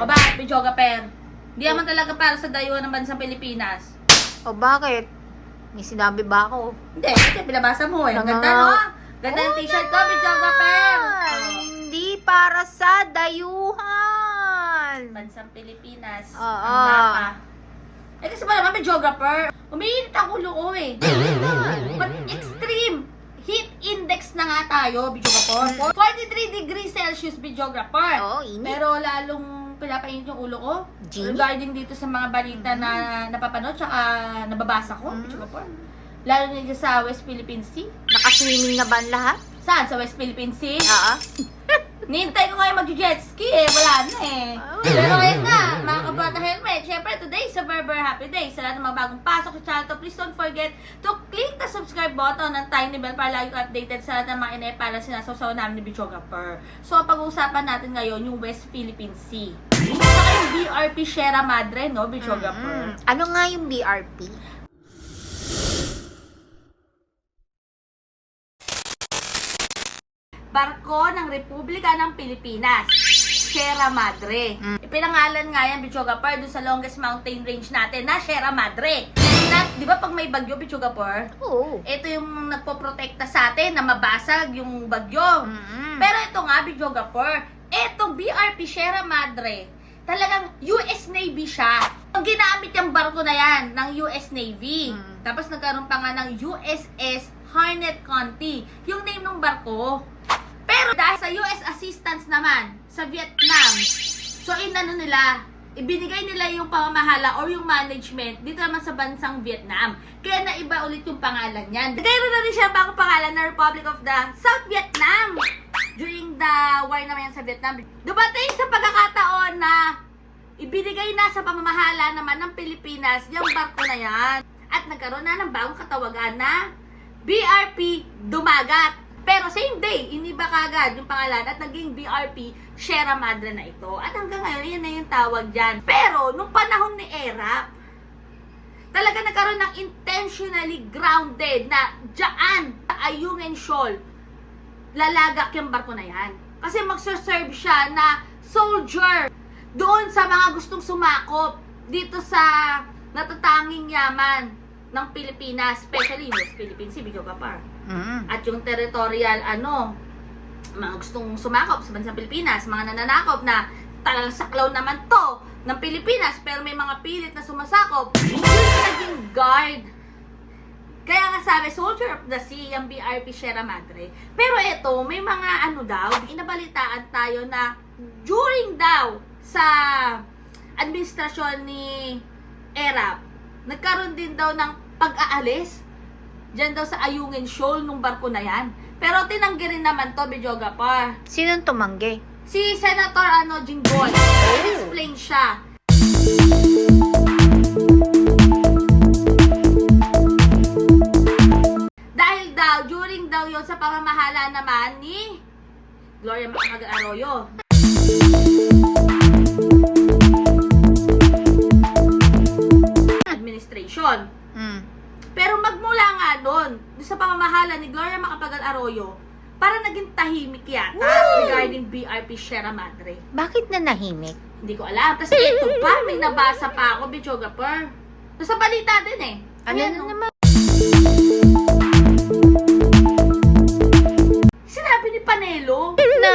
O bakit, Bijoga Per? Hindi naman talaga para sa dayuhan ng bansang Pilipinas. O bakit? May sinabi ba ako? Hindi, kasi binabasa mo eh. Ang Ano ganda, no? Ganda ng Oo t-shirt ko, Bijoga Per. naman! Hindi para sa dayuhan! Bansang Pilipinas. Oo. Ang mapa. Eh kasi ba naman, Bijoga Per? Umiinit ang ulo ko eh. But extreme heat index na nga tayo, videographer. 43 degrees Celsius, videographer. Oo, init. Pero lalong pinapainit yung ulo ko. Genie? Regarding dito sa mga balita na napapanood tsaka nababasa ko, Mm. videographer. Lalo na dito sa West Philippine Sea. Nakaswimming na ba ang lahat? Saan? Sa West Philippine Sea? Oo. Nihintay ko ngayon mag-jet ski eh. Wala na eh. Oh. Pero ngayon nga, mga kabata helmet. Siyempre, today is a very, very happy day. Sa lahat ng mga bagong pasok sa channel to, please don't forget to click the subscribe button ng tiny bell para lagi updated sa lahat ng mga inay para sinasawsaw namin ni Bichogapur. So, pag-uusapan natin ngayon, yung West Philippine Sea. Saka yung BRP Sierra Madre, no, Bichogapur. Mm. Ano nga yung BRP? barko ng Republika ng Pilipinas. Sierra Madre. Mm. Ipinangalan nga yan, Bichogapur, doon sa longest mountain range natin na Sierra Madre. Na, di ba pag may bagyo, Bichogapur, Oo. ito yung nagpoprotekta sa atin na mabasag yung bagyo. Mm. Pero ito nga, Bichogapur, itong BRP Sierra Madre, talagang US Navy siya. Ang ginamit yung barko na yan ng US Navy. Mm. Tapos nagkaroon pa nga ng USS Harnett County, yung name ng barko. Pero dahil sa US assistance naman sa Vietnam, so inano nila, ibinigay nila yung pamamahala or yung management dito naman sa bansang Vietnam. Kaya naiba ulit yung pangalan niyan. Nagkaroon na rin siya bagong pangalan na Republic of the South Vietnam during the war naman sa Vietnam. Dumating sa pagkakataon na ibinigay na sa pamamahala naman ng Pilipinas yung barko na yan. At nagkaroon na ng bagong katawagan na BRP Dumagat. Pero same day, iniba kagad yung pangalan at naging BRP Sierra Madre na ito. At hanggang ngayon, yan na yung tawag dyan. Pero, nung panahon ni Erap, talaga nagkaroon ng intentionally grounded na dyan sa Ayungin Shoal, lalagak yung barko na yan. Kasi magsaserve siya na soldier doon sa mga gustong sumakop dito sa natatanging yaman ng Pilipinas, especially West Philippine Sea, Video Kapar. Mm. At yung territorial, ano, mga gustong sumakop sa bansang Pilipinas, mga nananakop na talagang saklaw naman to ng Pilipinas, pero may mga pilit na sumasakop, yun yung naging guard. Kaya nga sabi, Soldier of the Sea, yung BRP Sierra Madre. Pero ito, may mga ano daw, inabalitaan tayo na during daw sa administrasyon ni ERAP, nagkaroon din daw ng pag-aalis Diyan daw sa Ayungin Shoal nung barko na yan. Pero tinanggi rin naman to, Bijoga pa. Sinong tumanggi? Si Senator ano, Jinggoy. Explain siya. Naman ni Gloria Macapagal Arroyo. Administration. Mm. Pero magmula nga doon, sa pamamahala ni Gloria Macapagal Arroyo, para naging tahimik yata regarding BRP Sierra Madre. Bakit na nahimik? Hindi ko alam. Tapos ito pa, may nabasa pa ako, Bichoga Per. Sa balita din eh. Ano Ayan, na naman? Panelo, Na?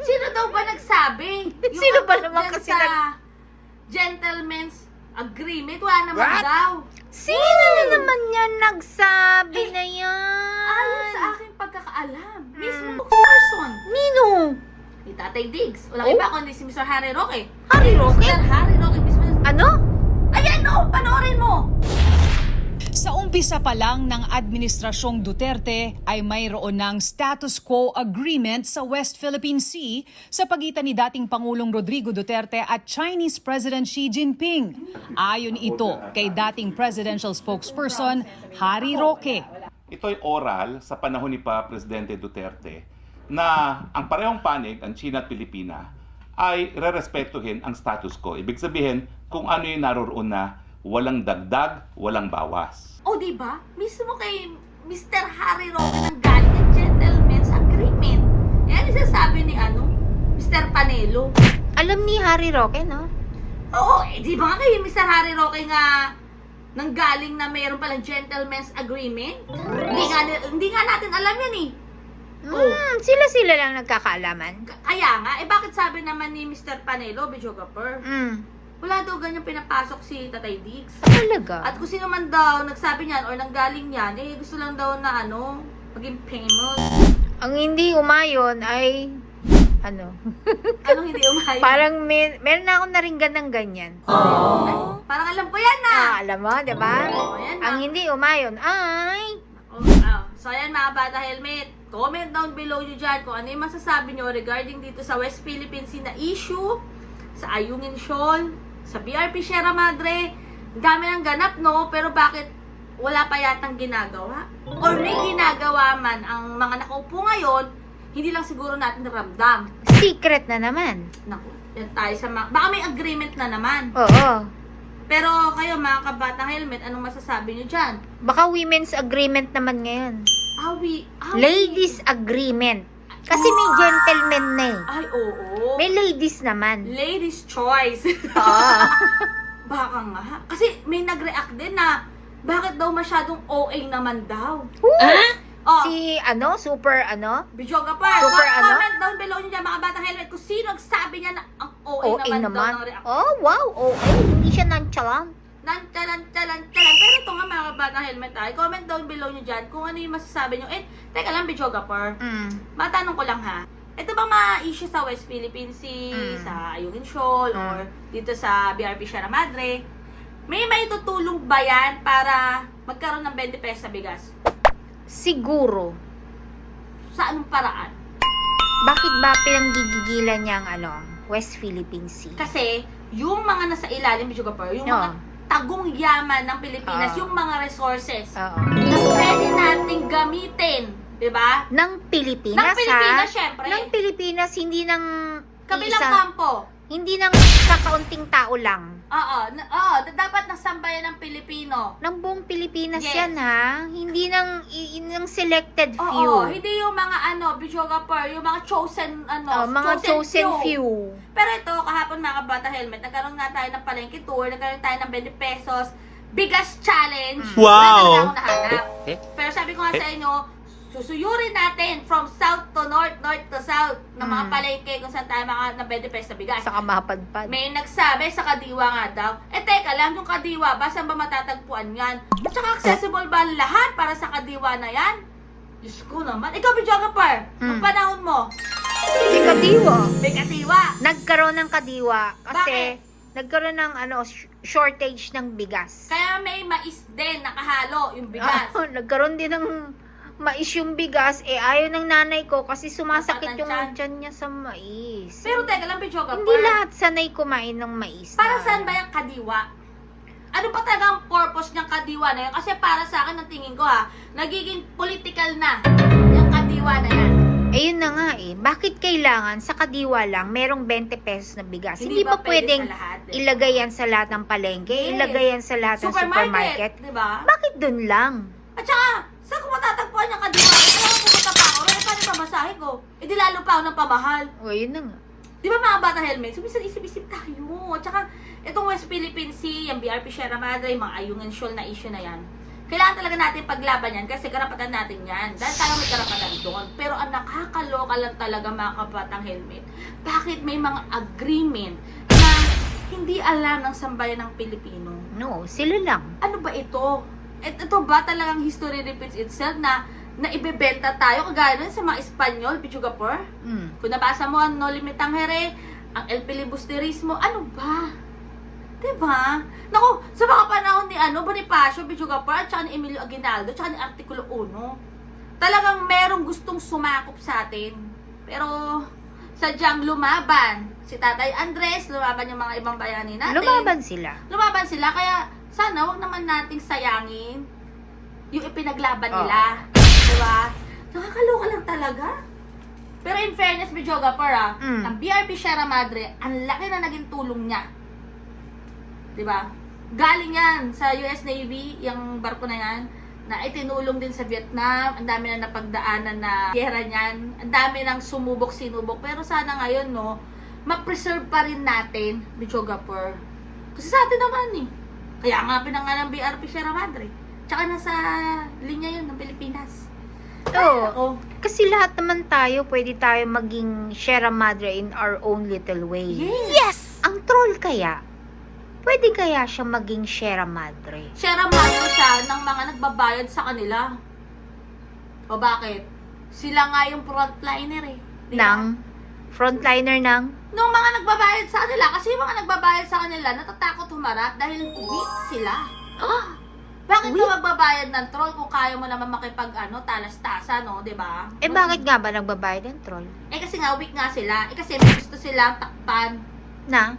sino daw ba nagsabi? Sino ba about naman dyan kasi sa nag- gentleman's agreement? Wala naman What? daw. Sino na naman yan nagsabi Eh, na yan? Ayon sa aking pagkakaalam, mismo person Nino? ni Tatay Diggs. Walang Oh? iba kundi si Mr. Harry Roque. Harry Roque? Mr. Harry Roque mismo. Ano? Ayan no, panoorin mo. Sa umpisa pa lang ng Administrasyong Duterte ay mayroon ng status quo agreement sa West Philippine Sea sa pagitan ni dating Pangulong Rodrigo Duterte at Chinese President Xi Jinping. Ayon ito kay dating presidential spokesperson Harry Roque. Ito ay oral sa panahon ni pa Presidente Duterte na ang parehong panig, ang China at Pilipina, ay rerespetuhin ang status quo. Ibig sabihin, kung ano yung naroroon na walang dagdag, walang bawas. O di ba? Mismo kay Mr. Harry Roque nang galing ang gentleman's agreement. Yan isasabi ni ano, Mr. Panelo. Alam ni Harry Roque, no? Oo, eh, di ba nga kay Mr. Harry Roque nga nanggaling na mayroon palang gentleman's agreement? Hindi nga, hindi nga natin alam yan eh. Oh. Hmm, sila-sila lang nagkakaalaman. K- Kaya nga, eh bakit sabi naman ni Mr. Panelo, Bijogaper, Hmm, wala daw ganyan pinapasok si Tatay Diggs. talaga. At kung sino man daw nagsabi niyan or nanggaling yan, eh gusto lang daw na ano, maging famous. Ang hindi umayon ay, ano, Anong hindi umayon? parang may, meron na akong naringgan ng ganyan. Ay, parang alam ko yan na. Ah, alam mo, di ba? Oh, na. Ang hindi umayon ay, Oh, ah. So ayan mga bata helmet, comment down below nyo dyan kung ano yung masasabi nyo regarding dito sa West Philippine Sea na issue, sa Ayungin Shoal, sa BRP Sierra Madre. Dami ng ganap no, pero bakit wala pa yatang ginagawa? Or may ginagawa man ang mga nakaupo ngayon, hindi lang siguro natin naramdam. secret na naman. Naku, yan tayo sa mga, baka may agreement na naman. Oo. Pero kayo mga kabatang helmet, anong masasabi nyo dyan? Baka women's agreement naman ngayon. Awi, awi. Ladies agreement. Kasi may gentleman na eh. Ay, oo. May ladies naman. Ladies' choice. Oo. Baka nga. Kasi may nag-react din na bakit daw masyadong OA naman daw. Oh, si ano, super ano? Bijoga pa. Super ano? Comment down below nyo dyan mga batang helmet kung sino nagsabi niya na ang OA, OA naman, daw naman. ng react. Oh, wow, OA. Hindi siya nonchalant. Nantalan, talan, talan. Pero ito nga mga batang helmet ay comment down below nyo dyan kung ano yung masasabi nyo. Eh, teka lang, Bijoga par. Mm. Matanong ko lang ha. Ito ba mga issue sa West Philippine Sea, Mm. sa Ayungin Shoal, Mm. or dito sa BRP Sierra Madre, may may tutulong ba yan para magkaroon ng 20 pesos sa bigas? Siguro. Sa anong paraan? Bakit ba pinanggigigilan niya ang ano, West Philippine Sea? Kasi, yung mga nasa ilalim, Bichugapur, yung Oo. mga tagong yaman ng Pilipinas, Oo. yung mga resources, Oo. na pwede nating gamitin, di ba? Ng Pilipinas, Ng Pilipinas, ha? syempre. Ng Pilipinas, hindi ng Kabilang isa- kampo. Hindi ng kakaunting tao lang. Oo, na- oo, da- dapat nasambayan ng Pilipino. Ng buong Pilipinas Yes. yan, ha? Hindi ng, i- ng selected Oo, few. hindi yung mga ano, Bichogapur, yung mga chosen, ano, Oh, mga chosen few. Pero ito, kahapon mga kabata helmet, nagkaroon nga tayo ng palengke tour, nagkaroon tayo ng 20 pesos, biggest challenge. Mm. Wala Wow! talaga akong nahanap. Pero sabi ko nga sa inyo, susuyurin natin from south to north, north to south, ng mga Mm. palengke kung saan tayo mga ng 20 pesos na bigas. Saka mapadpad. May nagsabi sa Kadiwa nga daw, eh teka lang, yung Kadiwa, ba saan ba matatagpuan yan? At saka accessible ba ang lahat para sa Kadiwa na yan? Diyos ko naman. Ikaw, Bijoga Hmm. ang panahon mo, Si Kadiwa. may Kadiwa. Nagkaroon ng Kadiwa kasi Bakit? nagkaroon ng ano sh- shortage ng bigas. Kaya may mais din nakahalo yung bigas. Ah, nagkaroon din ng mais yung bigas, eh ayaw ng nanay ko kasi sumasakit Masakit yung ang tiyan niya sa mais. Pero teka lang, Bijoga Hindi lahat sanay kumain ng mais. Para na- saan ba yung Kadiwa? Ano ba talaga ang purpose ng Kadiwa na yun? Kasi para sa akin, ang tingin ko ha, nagiging political na yung Kadiwa na yan. Ayun na nga eh. Bakit kailangan sa kadiwa lang merong 20 pesos na bigas? Hindi, ba, pwede pwedeng sa lahat, ba? ilagay yan sa lahat ng palengke? Yes. Ilagay yan sa lahat ng supermarket? di ba? Bakit dun lang? At saka, saan ko matatagpuan yung Kadiwa? Kaya pumunta pa ako, pero paano pa masahe ko? Eh di lalo pa ako ng pamahal. O, yun na nga. Di ba mga bata helmet? Sumisan isip-isip tayo. At saka, itong West Philippine Sea, yung BRP Sierra Madre, yung mga Ayungin Shoal na issue na yan, kailangan talaga natin paglaban yan kasi karapatan natin yan. Dahil tayo may karapatan doon. Pero ang nakakaloka lang talaga mga kapatang helmet, bakit may mga agreement na hindi alam ng sambayan ng Pilipino? No, sila lang. Ano ba ito? Et, ito ba talagang history repeats itself na na ibebenta tayo kagaya nun sa mga Espanyol, Pichugapur? Mm. Kung nabasa mo ang No Limitang Here, ang El Filibusterismo, ano ba? Diba? Naku, sa mga panahon ni ano, Bonifacio, Bichugapur, at saka ni Emilio Aguinaldo, at saka ni Artikulo 1, talagang merong gustong sumakop sa atin. Pero, sadyang lumaban. Si Tatay Andres, lumaban yung mga ibang bayani natin. Lumaban sila. Lumaban sila, kaya sana wag naman nating sayangin yung ipinaglaban nila. Diba? Nakakaloka lang talaga. Pero in fairness, Bijoga para, Mm. ang BRP Sierra Madre, ang laki na naging tulong niya. Diba? Galing yan sa US Navy, yung barko na yan, na itinulong din sa Vietnam, ang dami na napagdaanan na gera niyan, ang dami nang sumubok, sinubok. Pero sana ngayon, no, ma-preserve pa rin natin, Bichogapur. Kasi sa atin naman eh. Kaya nga pinangalan BRP Sierra Madre. Tsaka nasa linya yun ng Pilipinas. Oo. Ako, Kasi lahat naman tayo, pwede tayo maging Sierra Madre in our own little way. yes! Ang troll kaya, pwede kaya siya maging Sierra Madre? Sierra Madre siya ng mga nagbabayad sa kanila. O bakit? Sila nga yung frontliner eh. Di ba? Frontliner ng Nung mga nagbabayad sa kanila, kasi yung mga nagbabayad sa kanila, natatakot humarap dahil weak sila. Ah, Bakit Weak? ka magbabayad ng troll kung kaya mo naman makipag ano, talas-tasa, no? 'Di ba? eh bakit nga ba nagbabayad ng troll? Eh kasi nga weak nga sila. Eh kasi may gusto silang takpan Na?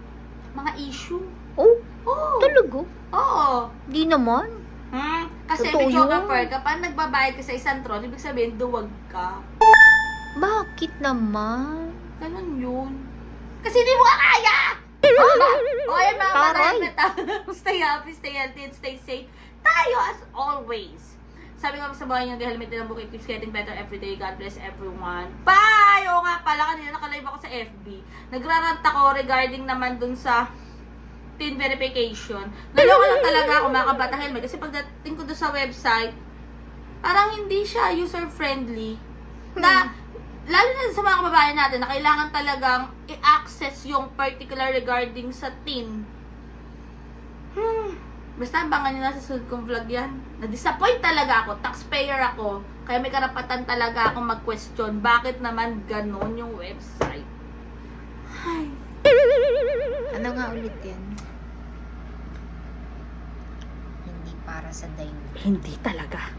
mga issue. Oh, Oo. talago? Oo. Di naman. Hmm? Kasi Totoo videographer, yun. kapag nagbabayad ka sa isang troll, ibig sabihin duwag ka. Bakit naman? Ganun yun. Kasi hindi mo ka kaya! O ayan mga Taray. stay happy, stay healthy, and stay safe. Tayo as always. Sabi nga sa buhay niyo, helmet din ang bukit keeps getting better every day. God bless everyone. Bye! Oo nga pala, kanina nakalive ako sa FB. Nagrarant ako regarding naman dun sa tin verification. Naloko lang talaga ako mga kabata helmet kasi pagdating ko doon sa website, parang hindi siya user-friendly. Na, lalo na sa mga kababayan natin na kailangan talagang i-access yung particular regarding sa tin. Hmm. Basta abangan nyo na sa sunod kong vlog yan. Na-disappoint talaga ako. Taxpayer ako. Kaya may karapatan talaga akong mag-question. Bakit naman ganon yung website? Ay. Ano nga ulit yan? Hindi para sa dayo. Hindi talaga.